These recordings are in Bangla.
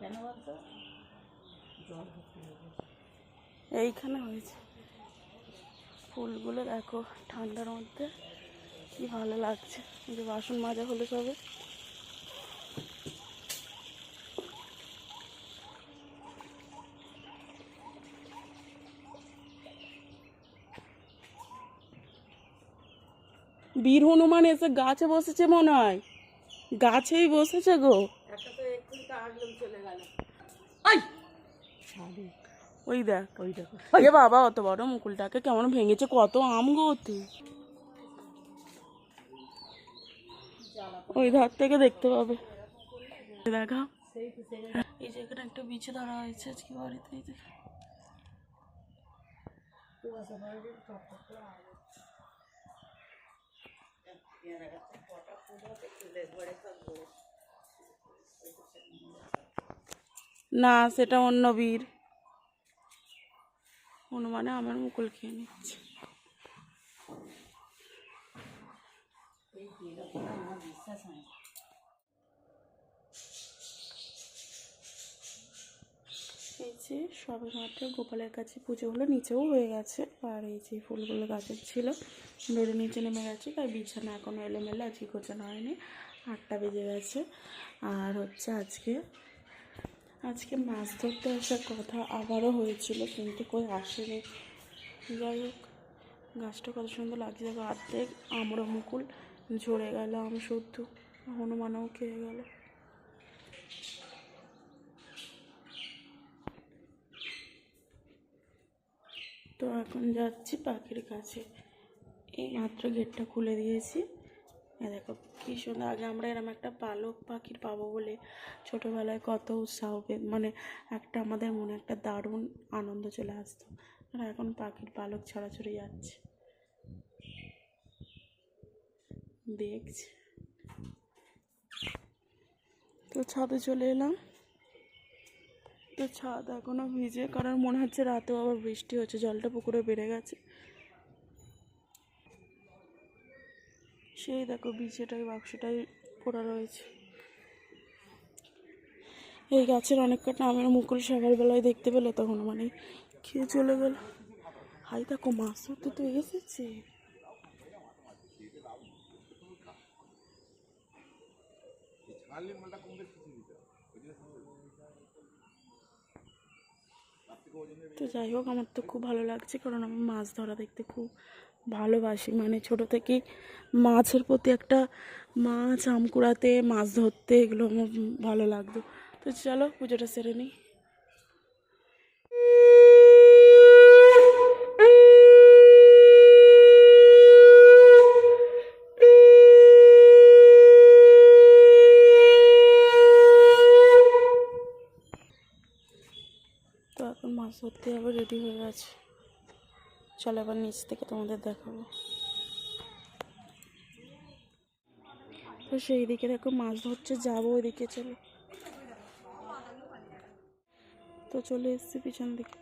কেন বলতো? জল ভর্তি হয়ে গেছে। এইখানে হয়েছে। ফুলগুলো দেখো ঠান্ডার মধ্যে। কি ভালো লাগছে। যে বাসন মাজা হলো সবে। বীর হনুমান এসে গাছে বসেছে মনে হয়। গাছেই বসেছে গো একটা তো এক্ষুনি তো আসলাম চলে গেল শালি, ওই দেখ। ওই দেখো। এ বাবা অত বড় মুকুলটাকে কেমন ভেঙেছে কত আম গো ওতে। ওই ধার থেকে দেখতে পাবে। দেখা। এই যে এখানে একটা বিছে ধরা হয়েছে আজকে বাড়িতে এই। না সেটা অন্য বীর। হনুমানে আমার মুকুল খেয়ে নিচ্ছে। এই যে সবে মাত্র গোপালের কাছে পুজো হলো, নিচেও হয়ে গেছে। আর এই যে ফুলগুলো গাছের ছিল ধরে নিচে নেমে গেছে, তাই বিছানা এখনও এলোমেলো, আজকে গোছানো হয়নি। আটটা বেজে গেছে। আর হচ্ছে আজকে আজকে মাছ ধরতে আসার কথা আবারও হয়েছিল, কিন্তু কই আসেনি। যাই হোক, গাছটা কত সুন্দর লাগছে দেখো অর্ধেক আমরা মুকুল ঝরে গেল, আম শুদ্ধ। হনুমানও খেয়ে গেল। তো এখন যাচ্ছি পাখির কাছে। এই মাত্র গেটটা খুলে দিয়েছি। দেখো কি সুন্দর আগে আমরা এরকম একটা পালক পাখির পাবো বলে ছোটোবেলায় কত উৎসাহ মানে একটা আমাদের মনে একটা দারুণ আনন্দ চলে আসতো। আর এখন পাখির পালক ছড়াছড়ি যাচ্ছে। দেখছি। তো ছাদে চলে এলাম। তো ছাদ এখনও ভিজে, কারণ মনে হচ্ছে রাতেও আবার বৃষ্টি হচ্ছে, জলটা পুকুরে বেড়ে গেছে। সেই দেখো বিছেটাই, বাক্সটাই পড়া রয়েছে। এই গাছের অনেক কটা আমের মুকুল সকালবেলায় দেখতে পেলে তখন মানে খেয়ে চলে গেল। হাই দেখো মাছ ধরতে তো এসেছে। তো যাই হোক, আমার তো খুব ভালো লাগছে, কারণ আমি মাছ ধরা দেখতে খুব ভালোবাসি। মানে ছোট থেকেই মাছের প্রতি একটা মাছ আম কুড়াতে মাছ ধরতে এগুলো আমার ভালো লাগতো। তো চলো, পুজোটা সেরে নিই। তো এখন মাছ ধরতে আবার রেডি হয়ে গেছে। চলো এবার নিচ থেকে তোমাদের দেখাবো। তো সেই দিকে দেখো মাছ ধরছে, যাব ওইদিকে, চলো। তো চলে এসছি পিছন দিকে।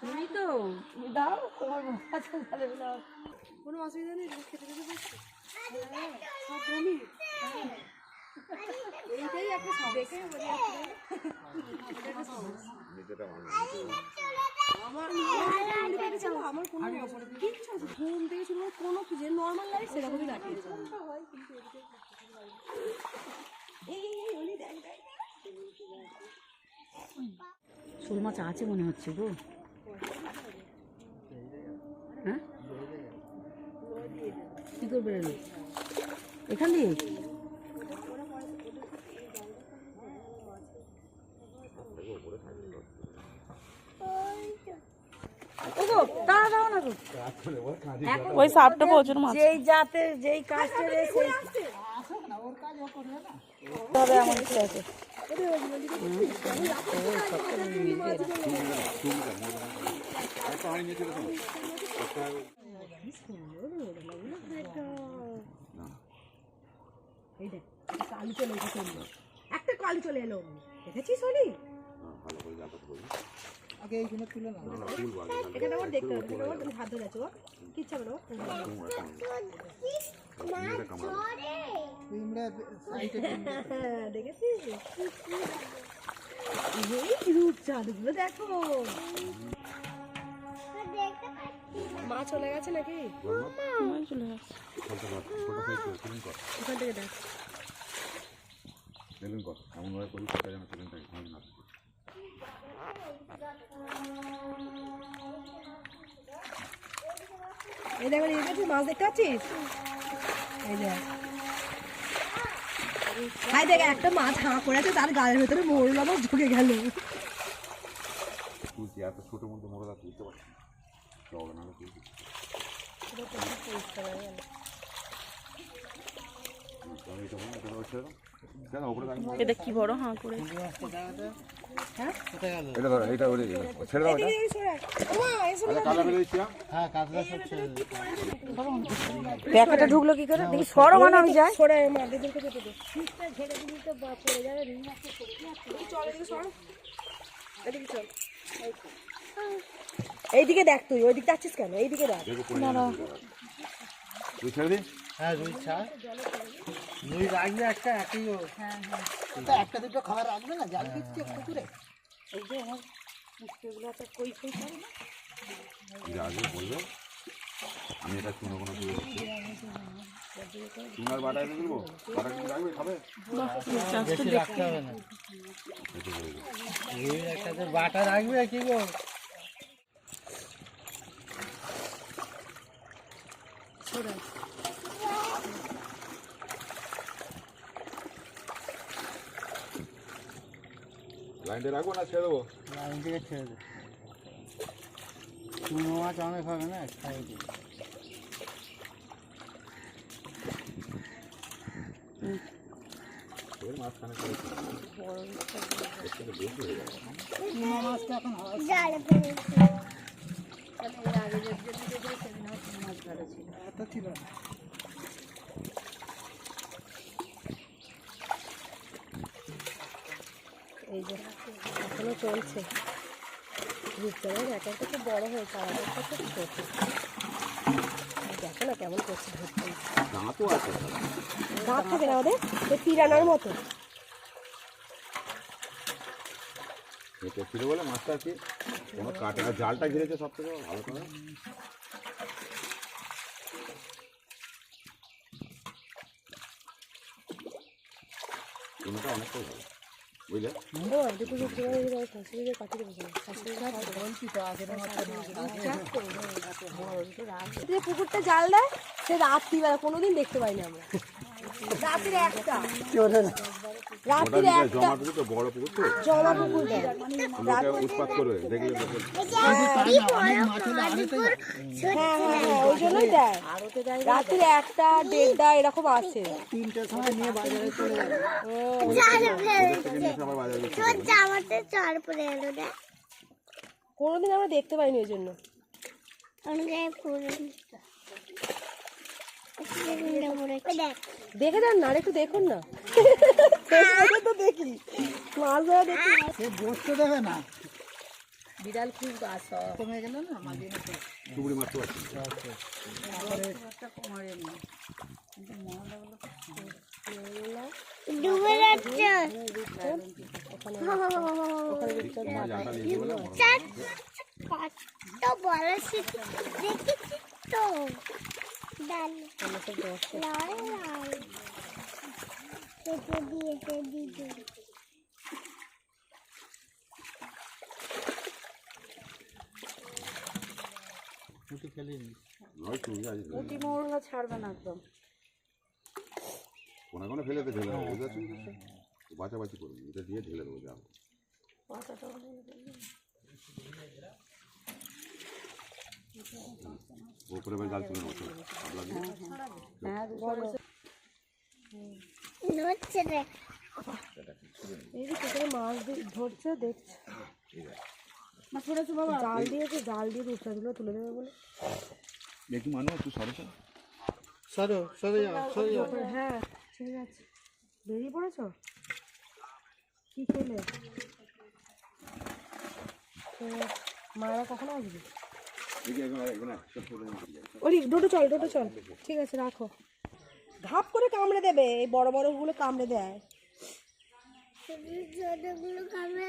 তুমি তো দাও তোমার মাছ ভালো দাও কোনো অসুবিধা নেই খেতে খেতে পারছি সব জমি এইটাই একটা দেখে বলি আমার ঘুম থেকে শুরু কোনো কিছু নর্মাল সেরকমই শোল মাছ আছে মনে হচ্ছে গো। হ্যাঁ? কি করে বেরোলো এখান? দিয়ে দাঁড়াও, দাঁড়াও না গো। ওই সাপটা প্রচুর মাছ যেই জাতের যেই কাজটা রয়েছে তবে আমার ইচ্ছা আছে। একটা কালি চলে এলো। দেখেছিস হলি? আগে এইখানে তুলে না এখানে ওর দেখতে হবে ওর হাত ধরে আছো ওর কিচ্ছু হ্যাঁ, দেখেছিস? এই রূপ দেখো। মা চলে গেছে নাকি? সময় চলে কর ওখান থেকে দেখ। ফিলিং কর এমন ভাবে করি সেটা যেন ফিলিংটা ভালো না থাকে। এই দেখ এই দেখছিস মাছ দেখতে পাচ্ছিস? এই দেখ হাই দেখ একটা মাছ হাঁ করে আছে তার গায়ের ভেতরে মরল আমার ঢুকে গেল। এত ছোট মধ্যে মরে যাচ্ছে বুঝতে পারছি না। এটা কি বড় হাঁ করে? এটা ধরো এটা ওরে ছেড়ে দাও এটা। আচ্ছা কালা ফেলে দিচ্ছি হ্যাঁ? হ্যাঁ সব ছেড়ে দে। ঢুকলো কি করে? দেখি সরো মানে আমি যাই সরে মা দিদিকে যেতে দে চল এদিকে সর। এদিকে চল। এইদিকে দেখ তুই ওইদিকে যাচ্ছিস কেন? এইদিকে দেখ। তুই ছেড়ে হ্যাঁ ছাড়। রুই রাখবে একটা একই ও। তা একটা দুটো খাবার রাখবে না? জাল দিচ্ছি একটু করে এটা আগে বলবে? আমি এটা চুনো কোনো দিয়ে চুনার বাটা এনে দিবো? বাটা কি রাখবে? খাবে? বেশি রাখতে হবে না। এটা বলে একটা যে বাটা রাখবে কি গো? লাইনটা রাখব না ছেড়ে দেবো লাইন থেকে ছেড়ে দে চুনো মাছ অনেক হবে না খাই দিই ছিল না এই যে এখনও চলছে। এক একটা খুব বড় হয়েছে একটা খুব ছোট দেখো না কেমন করছে ধরতে। দাঁতও আছে দাঁত থাকে না ওদের? ওই পিরানার মতো। এটা ছিল বলে মাছটা কি? কোনো কাটে না জালটা ঘিরেছে সব থেকে ভালো করে? কোনোটা অনেকটাই ভালো। বুঝলে? যে পুকুরটা জাল দেয় সে রাত্রিবেলা কোনোদিন দেখতে পাইনি আমরা। রাতের একটা রাত্রির ওটা একটা তো বড় পুকুর তো। জমা পুকুর উৎপাত করবে দেখলে হ্যাঁ হ্যাঁ ওই জন্যই দেয়। একটা দেড়টা এরকম আছে। তিনটের সময় নিয়ে বাজারে চলে যাবে। কোনোদিন আমরা দেখতে পাইনি ওই জন্য। দেখ যান না আর একটু দেখুন না। ফেসবুকে তো দেখি মাছ ধরা দেখি সে বসতে দেবে না। বিড়াল খুব গাছ কমে গেল না মাঝে মধ্যে। মারতে পারছি না। ডুবে যাচ্ছে তোমার জালটা নিয়ে বলে কত বড় দেখেছি তো ডাল। লাল লাল। কেটে দিয়েছে দিদি নয় তুমি ছাড়বে না একদম। কোনা কোনা ফেলে পারছি বাঁচাবাচি করবি এটা দিয়ে ঢেলে দেবো জাল উপরে বেশ জাল তুলে পুকুরে মাছ ধরছে দেখছে জাল দিয়েছে জাল দিয়ে। রূপসাগুলো তুলে দেবে বলে দেখি মানুষ সরছে সরো সরে যাও সরে হ্যাঁ ঠিক আছে বেরিয়ে পড়েছো কি খেলে তো মায়েরা কখন আসবে? ওরি ডোটো চল ডোটো চল। ঠিক আছে রাখো। ধাপ করে কামড়ে দেবে এই বড় বড়গুলো কামড়ে দেয়। কামড়ে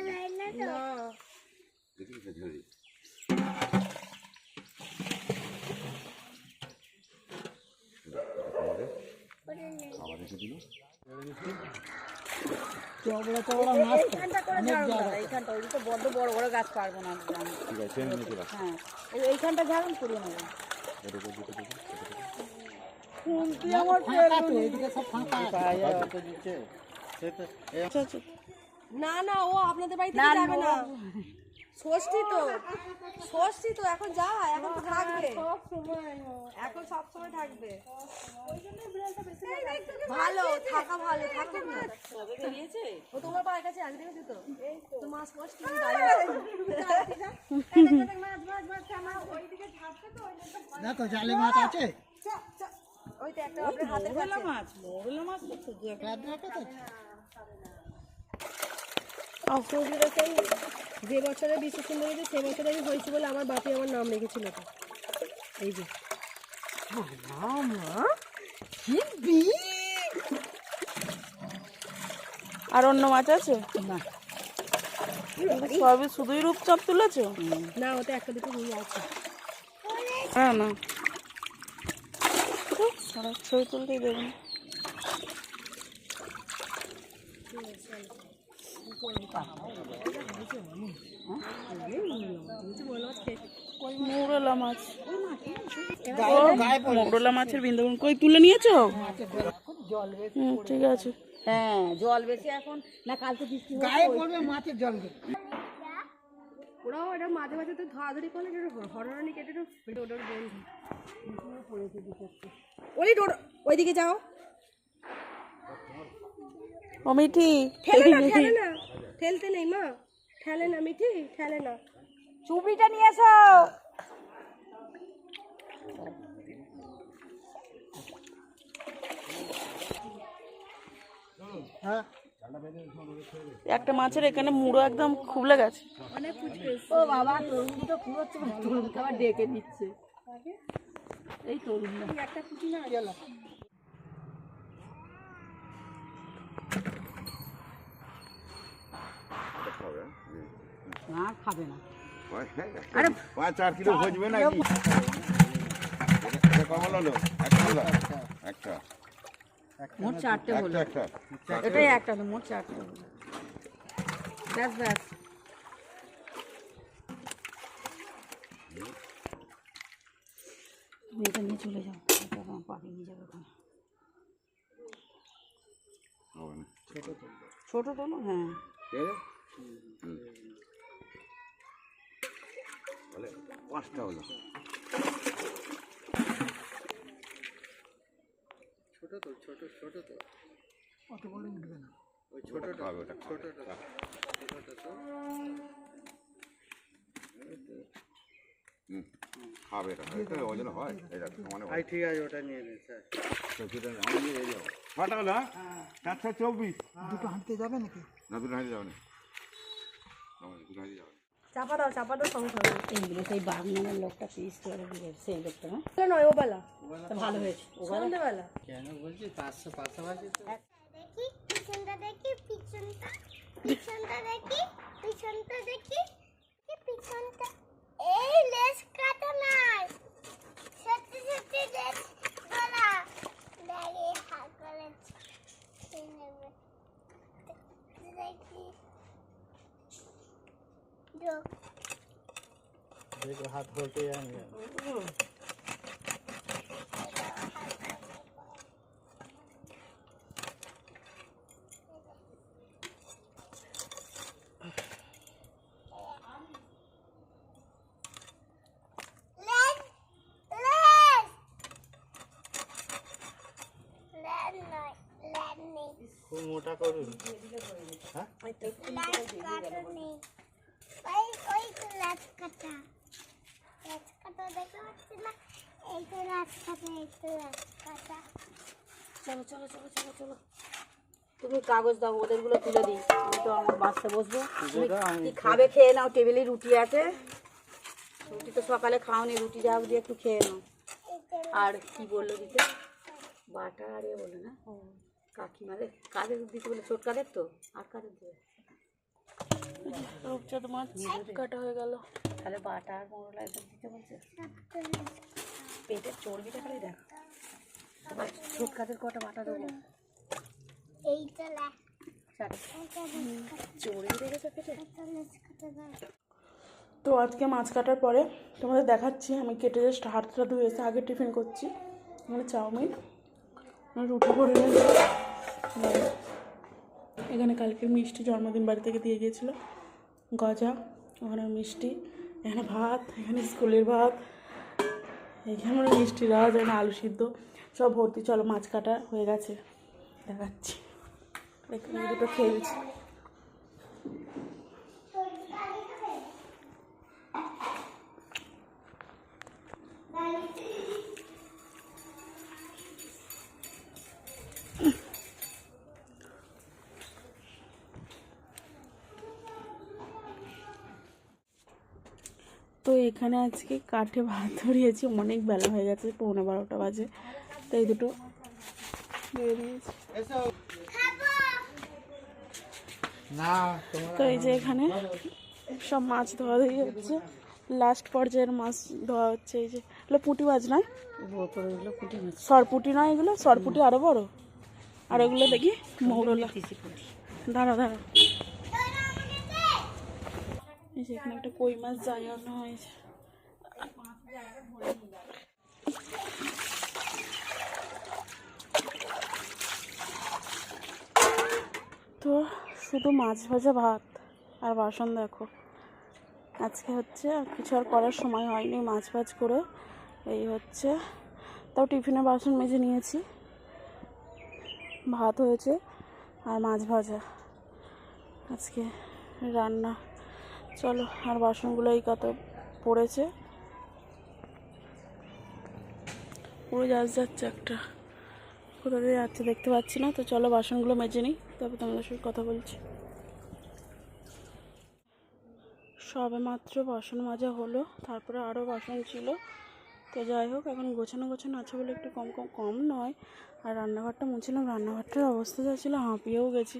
দিল? এইখানটা ওই তো বড্ড বড় বড় গাছ পারব না ঠিক আছে নিয়ে চলে হ্যাঁ এইখানটা ঝাড়ুন করে না না ও আপনাদের বাড়িতে যাবে না ষষ্ঠী তো। ষষ্ঠী তো এখন যা এখন তো থাকবে। এখন সব সময় থাকবে। ভালো থাকা ভালো থাকুক না। ও তোমার পায়ের কাছে আগে দেখেছ তো? তো মাছ ষষ্ঠী দেখো জালে মাছ আছে। ওই তো একটা মাছ মোরলা মাছ তো খুঁজে রাত সৌদিরা সেই যে বছরে বিশ্ব সুন্দরীতে সে বছরে আমি হয়েছি বলে আমার বাপি আমার নাম রেখেছিল তো। এই যে। আর অন্য মাছ আছে? না। সবই শুধুই রূপচাঁদ তুলেছো? না ওতে একটা দুটো রুই আছে। হ্যাঁ না। সারা ছবি তুলতেই দেবেন মৌরলা মাছ। মৌরলা মাছের বিন্দু কই তুলে নিয়েছো? ঠিক আছে। হ্যাঁ জল বেশি এখন। না কালকে বৃষ্টি গায়ে পড়বে মাছের জল ওরাও এটা মাঝে মাঝে তো ধরাধরি করলে হরণি কেটে তো ওটার বন্ধু ওই ডোর ওইদিকে যাও। ও মিঠি ঠেলে না ঠেলে না। ঠেলতে নেই মা। ঠেলে না মিঠি ঠেলে না। চুবড়িটা নিয়ে এসো। হ্যাঁ। একটা মাছের এখানে মুড়ো একদম খুবলে গেছে। ও বাবা তরুণ তো তরুণকে আবার ডেকে নিচ্ছে এই তরুণ না এটা খাবে, হ্যাঁ? না খাবে না। আরে পাঁচ চার কিলো ভজবে নাকি? এটা কম হলো? একটা হলো? একটা। মোট চারটে হলো। একটা। একটা এটাই একটা হলো মোট চারটে হলো। ব্যাস ব্যাস। এটা নিয়ে চলে যাও। এটা আমার পাখি নিয়ে যাবে ওখানে। হবে ছোট তোলো হ্যাঁ। ঠিক আছে হুম। বলে পাঁচটা হলো অত বড় উঠবে না। খাবে ওটা খাবে হুম, খাবে এটা এটা ওজন হয় এটা মানে হয়। ঠিক আছে ওটা নিয়ে নিন স্যার। তো সেটা আমি নিয়ে যাব। ছটা হলো হ্যাঁ? চারশো চব্বিশ। দুটো হাঁটতে যাবে নাকি? না দুটো হাঁটে যাবে না। দুটো হাঁটে যাবে না। চাপা দাও চাপা দাও সঙ্গে সঙ্গে এইগুলো সেই বাগনানের লোকটা পিস করে দিয়ে সেই লোকটা হ্যাঁ? তাহলে নয় ও বেলা ভালো হয়েছে সন্ধ্যেবেলা। কেন বলছি? পাঁচশো পাশাপাশি দেখি পিছনটা দেখি পিছনটা পিছনটা দেখি পিছনটা দেখি কি পিছনটা। এই লেস কাটা নাই। সত্যি সত্যি লেস গলা। হাত দেখি দেখ দেখো হাত ধরতে যায়নি লেস লেস লেস নয় লেস নেই খুব মোটা করুন তুমি কাগজ দাও ওদেরগুলো তুলে দিই। আমি তো আমার বাচ্চা বসবো। তুমি খাবে খেয়ে নাও টেবিলে রুটি আছে। রুটি তো সকালে খাওনি রুটি যা দিয়ে একটু খেয়ে নাও। আর কি বলল দিতে? বাটা আরে বলো না। কাকিমারে কাদের দিতে বলে? চোট কাদের তো? আর কাদের দেবে? রূপচাঁদ মাছ। কাটা হয়ে গেল। তাহলে বাটা আর মোরলা একদম দিতে বলছে? পেটের চর্বিটা খালি দেখো। এবার ছোট কাদের কটা বাটা দেবো? এই দেখেছ পেটে? তো আজকে মাছ কাটার পরে তোমাদের দেখাচ্ছি আমি কেটে জাস্ট হাতটা ধুয়ে এসে আগে টিফিন করছি। মানে চাউমিন। রুটি করে নিয়েছি। এখানে কালকে মিষ্টি জন্মদিন বাড়ি থেকে দিয়ে গিয়েছিল। গজা, ওখানে মিষ্টি, এখানে ভাত, এখানে স্কুলের ভাত, এখানে মিষ্টি রাজ এখানে আলু সিদ্ধ, সব ভর্তি। চলো মাছ কাটা হয়ে গেছে। দেখাচ্ছি। এখানে দুটো খেয়েছি তো এখানে আজকে কাঠে ভাত ধরিয়েছি অনেক বেলা হয়ে গেছে পৌনে বারোটা বাজে। তো এই দুটো তো এই যে এখানে সব মাছ ধোয়া ধুই হচ্ছে। লাস্ট পর্যায়ের মাছ ধোয়া হচ্ছে এই যে এগুলো পুঁটি মাছ নয় সরপুটি নয় এগুলো? সরপুটি আরও বড়? আর এগুলো দেখি মৌরলা। দাঁড়া দাঁড়া এখানে একটা কই মাছ জাগানো হয়েছে। তো শুধু মাছ ভাজা ভাত আর বাসন দেখো। আজকে হচ্ছে কিছু আর করার সময় হয়নি মাছ ভাজ করে। এই হচ্ছে তাও টিফিনে বাসন মেজে নিয়েছি। ভাত হয়েছে আর মাছ ভাজা। আজকে রান্না চলো, আর বাসনগুলো এই কত পড়েছে। পুরো যাস যাচ্ছে একটা। কোথা দিয়ে যাচ্ছে দেখতে পাচ্ছি না, তো চলো বাসনগুলো মেজে নিই, তারপর তোমাদের সঙ্গে কথা বলছি। সবে মাত্র বাসন মাজা হলো, তারপরে আরও বাসন ছিল। তো যাই হোক, এখন গোছানো গোছানো আছে বলে একটু কম কম কম নয়। আর রান্নাঘরটা মুছিলাম, রান্নাঘরটার অবস্থা যা ছিল, হাঁপিয়েও গেছি।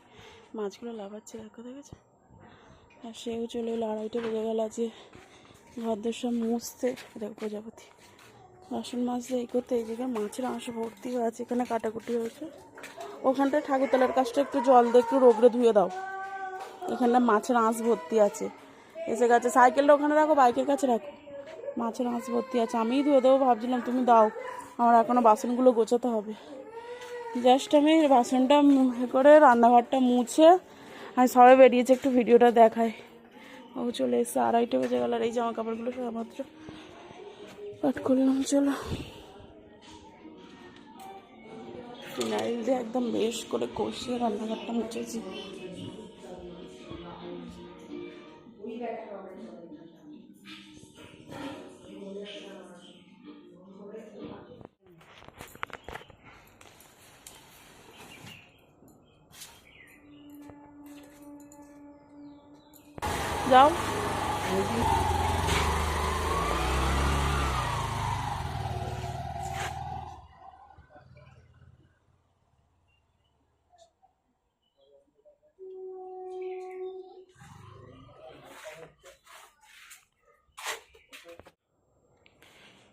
মাছগুলো লাফাচ্ছে, দেখো, দেখেছে? আর সেও চলে এলো আড়াইটে বেজে গেল আজকে ঘরদের সব মুছতে। দেখো প্রজাপতি। বাসন মাজতে এই করতে এই জায়গায় মাছের আঁশ ভর্তি হয়ে আছে এখানে কাটাকুটি হয়েছে। ওখানটায় ঠাকুরতলার কাছটা একটু জল দিয়ে, একটু রোগড়ে ধুয়ে দাও। এখানটা মাছের আঁশ ভর্তি আছে। এসে গেছে সাইকেলটা, ওখানে রাখো, বাইকের কাছে রাখো। মাছের আঁশ ভর্তি আছে। আমিই ধুয়ে দেবো, ভাবছিলাম তুমি দাও। আমার এখনও বাসনগুলো গোছাতে হবে। জাস্ট আমি বাসনটা করে রান্নাঘরটা মুছে আর সবাই বেরিয়েছে, একটু ভিডিওটা দেখায়। ও চলে এসছে, আড়াইটে বেজে গেল আর এই জামা কাপড়গুলো সবমাত্র পাট করলাম চলো। ফিনাইল দিয়ে একদম বেশ করে কষিয়ে রান্নাঘরটা মুছেছি। যাও।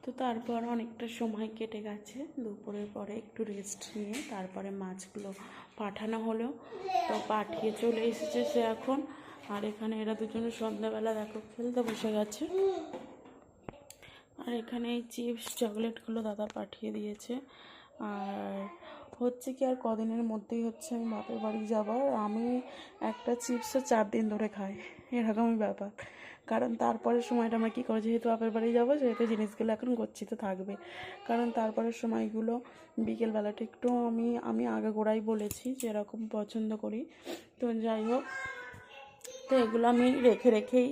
তো তারপর অনেকটা সময় কেটে গেছে, দুপুরের পরে একটু রেস্ট নিয়ে, তারপরে মাছগুলো পাঠানো হলো। তো পাঠিয়ে চলে এসেছে সে এখন আর এখানে এরা দুজনে সন্ধ্যাবেলা দেখো খেলতে বসে গেছে। আর এখানে এই চিপস, চকলেটগুলো দাদা পাঠিয়ে দিয়েছে। আর হচ্ছে কি আর কদিনের মধ্যেই হচ্ছে আমি বাপের বাড়ি যাবার আমি একটা চিপসও চার দিন ধরে খাই। এরকমই ব্যাপার। কারণ তারপরের সময়টা আমরা কী করে যেহেতু বাপের বাড়ি যাব, সেহেতু জিনিসগুলো এখন গচ্ছিত থাকবে। কারণ তারপরের সময়গুলো বিকেলবেলাটা একটু আমি আমি আগে গোড়াই বলেছি যে এরকম পছন্দ করি। তো যাই হোক তো এগুলো আমি রেখে রেখেই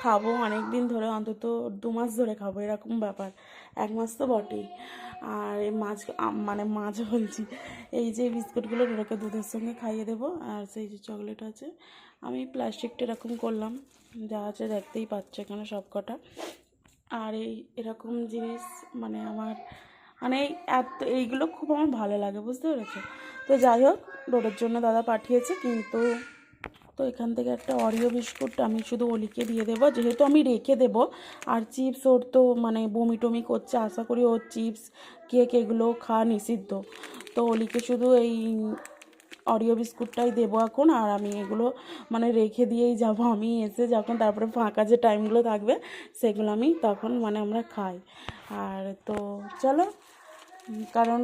খাব। অনেক দিন ধরে, অন্তত দু মাস ধরে খাব, এরকম ব্যাপার। এক মাস তো বটেই। আর এই মাছ মানে মাছ বলছি, এই যে বিস্কুটগুলো ওটাকে দুধের সঙ্গে খাইয়ে দেবো, আর সেই যে চকলেট আছে, আমি প্লাস্টিকটা এরকম করলাম, যা আছে দেখতেই পাচ্ছ এখানে সব কটা আর এই এরকম জিনিস মানে আমার মানে এত, এইগুলো খুব আমার ভালো লাগে, বুঝতে পেরেছ? তো যাই হোক ডোরের জন্য দাদা পাঠিয়েছে, কিন্তু তো এখান থেকে একটা অরিও বিস্কুট আমি শুধু অলিকে দিয়ে দেবো। যেহেতু আমি রেখে দেবো। আর চিপস ওর তো মানে বমি টমি করছে। আশা করি ওর চিপস কেক এগুলো খাওয়া নিষিদ্ধ। তো অলিকে শুধু এই অরিও বিস্কুটটাই দেবো এখন। আর আমি এগুলো মানে রেখে দিয়েই যাব। আমি এসে যখন তারপরে ফাঁকা যে টাইমগুলো থাকবে, সেগুলো আমি তখন মানে আমরা খাই। আর তো চলো কারণ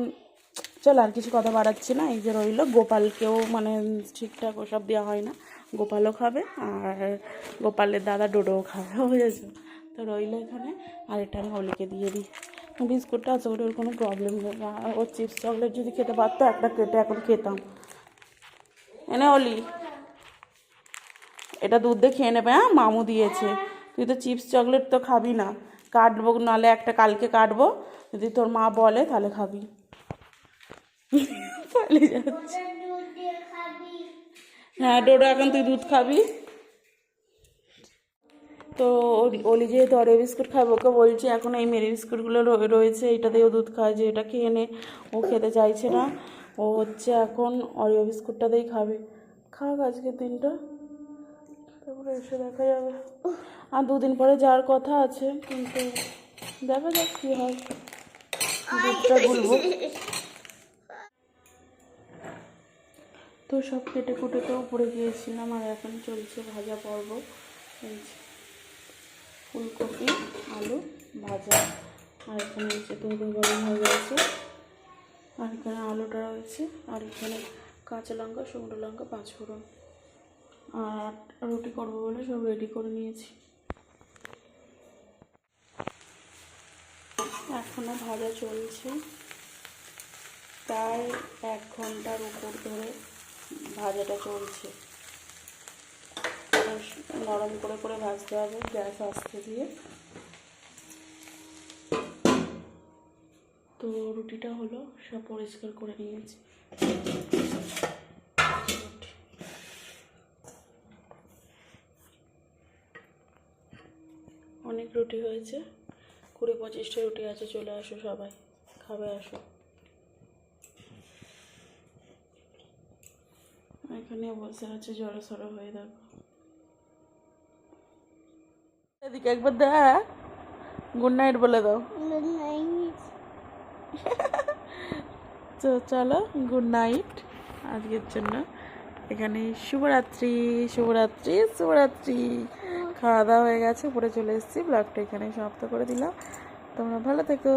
চলো আর কিছু কথা বাড়াচ্ছি না। এই যে রইল, গোপালকেও মানে ঠিকঠাক ওসব দেওয়া হয় না। গোপালও খাবে আর গোপালের দাদা ডোডোও খাবে বুঝেছ? তো রইল এখানে। আর এটা আমি অলিকে দিয়ে দিই। বিস্কুটটা আছে ওর কোনো প্রবলেম নেই। আর ওর চিপস চকলেট যদি খেতে পারতো, একটা কেটে এখন খেতাম। এনে অলি এটা দুধ দিয়ে খেয়ে নেবে হ্যাঁ? মামু দিয়েছে। তুই তো চিপস চকলেট তো খাবি না। কাটবো নাহলে একটা কালকে কাটবো। যদি তোর মা বলে, তাহলে খাবি। পালিয়ে যাচ্ছে। হ্যাঁ ডোডো, এখন তুই দুধ খাবি। তো অলি যেহেতু অরিও বিস্কুট খাবে ওকে বলছি, এখন এই মেরি বিস্কুটগুলো রয়ে- রয়েছে, এটা দিয়েও দুধ খায়, যে এটা খেয়ে নে। ও খেতে চাইছে না। ও হচ্ছে এখন অরিও বিস্কুটটা দিয়েই খাবে। খাক আজকের দিনটা। তারপরে এসে দেখা যাবে। আর দুদিন পরে যাওয়ার কথা আছে, কিন্তু দেখা যাক কী হয়। দুধটা গুলবো তো সব কেটে কুটে তো উপরে গিয়েছিলাম আর এখন চলছে ভাজা পর্ব। এই যে ফুলকপি, আলু ভাজা, আর এখানে হচ্ছে দুধ গরম হয়ে গেছে। আর এখানে আলুটা রয়েছে, আর এখানে কাঁচা লঙ্কা, শুকনো লঙ্কা, পাঁচফোড়ন। আর রুটি করব বলে সব রেডি করে নিয়েছি। এখনও ভাজা চলছে। প্রায় এক ঘণ্টার উপর ধরে ভাজাটা চলছে। নরম করে করে ভাজতে হবে, গ্যাস আস্তে দিয়ে। তো রুটিটা হলো সব পরিষ্কার করে নিয়েছি। অনেক রুটি হয়েছে। কুড়ি পঁচিশটা রুটি আছে, চলে আসো সবাই। খাবে, আসো। বসে আছে জড়ো সড়ো হয়ে দেখো এদিকে একবার দেখ গুড নাইট বলে দাও। তো চলো গুড নাইট আজকের জন্য এখানে শুভরাত্রি শুভরাত্রি শুভরাত্রি। খাওয়া দাওয়া হয়ে গেছে উপরে চলে এসেছি ব্লগটা এখানে সমাপ্ত করে দিলাম। তোমরা ভালো থেকো।